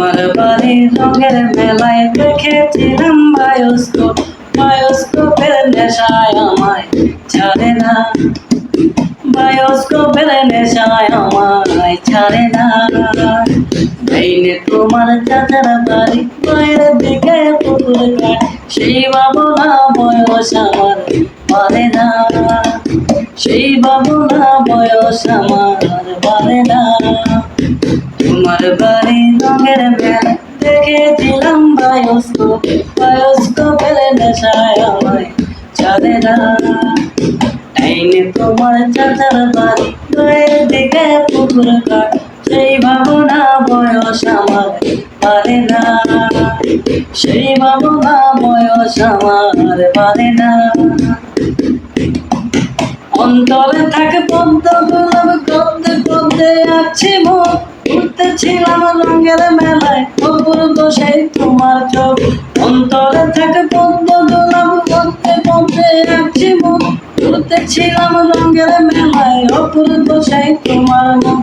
তোমার বাড়ির রঙের মেলায় দেখেছিলাম বায়োস্কোপ বায়োস্কোপের নেশায় আমায় ছাড়ে না। বায়োস্কোপের নেশায় আমায় ছাড়ে না। তোমার চাচার বাড়ি দিকে পুকুর সেই ভাবনা বয়স আমার পারে না। সেই ভাবনা বয়স আমার পারে না। বাড়ি রঙের মেলা দেখেছিলাম বায়োস্কোপ। বায়োস্কোপের নেশায় আমায় ছাড়ে না। টাইনে তোমার চাচার বাড়ি গায়ের দিকে পুকুর কাট সেই ভাবনা বয়স আমার পারে না। সেই ভাবনা বয়স আমার পারে না। অন্তরে থাকে পদ্ম গোলাপ গদ্দে গদ্দে আছে মুখ। উঠতেছিলাম রঙের মেলায় অপূর্ব সেই তোমার চোখ। অন্তরে থাকে পদ্ম গোলাপ গদ্দে গদ্দে আছে মুখ উঠতেছিলাম রঙের মেলায়, অপূর্ব সেই তোমার মুখ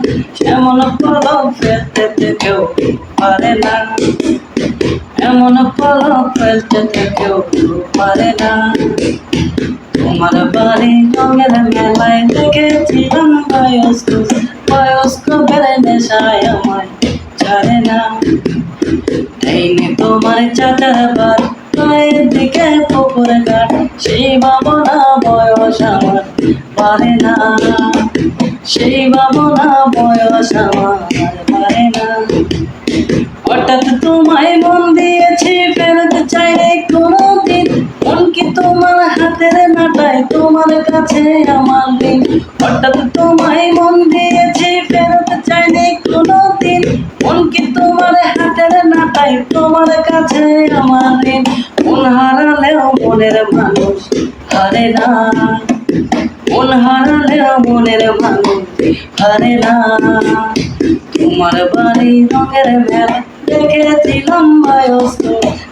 এমন পলক ফেলতে কেউ পারে না। এমন পলক ফেলতে কেউ পারে না। তোমার বাড়ি রঙের মেলায় দেখেছিলাম বয়স্ক বয়স্ক বেড়ে নেশায় আমায় ছাড়ে না টাইনে তোমার চাচার বাড়ি গায়ের দিকে পুকুর ঘাট সেই ভাবনা বয়স আমার পারে না সেই ভাবনা বয়স আমার পারে না হঠাৎ তোমায় মন দিয়েছি, ফেরত চাইলে কি তোমার হাতের নাটায় তোমার কাছে আমার দিন। হঠাৎ তোমায় মন দিয়েছি, ফেরত চাইনি কোনো দিন মন কি তোমার হাতের নাটায় তোমার কাছে আমার দিন। মন হারালেও মনের মানুষ হারে না। মন হারালেও মনের মানুষ হারে না। তোমার বাড়ি রঙের মেলা দেখেছিলাম বয়স্ক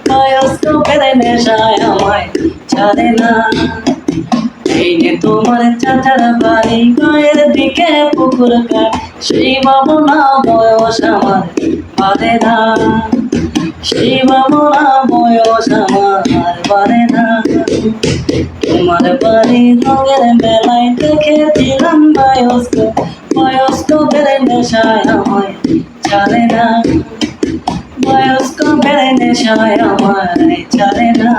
বয়স্ক পেরে নেশায় আমায়। ছাড়ে না। এই যে তোমার চাচার বাড়ি, গায়ের দিকে পুকুর কাট সেই ভাবনা বয়স আমার পারে না। সেই ভাবনা বয়স আমার পারে না। তোমার বাড়ি রঙের মেলায় দেখেছিলাম বয়স্ক বয়স্ক বেড়ে নেশায় আমায় ছাড়ে না। বয়স্ক বেড়ে নেশায় আমায় ছাড়ে না।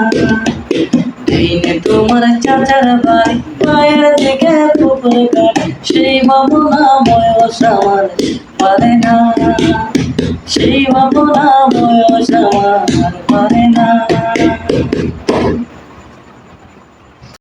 দিনে তোমার চাচার বাড়ি, মায়ের দিকে পুকুর কাট সেই ভাবনা বয়স আমার পারে না। সেই ভাবনা বয়স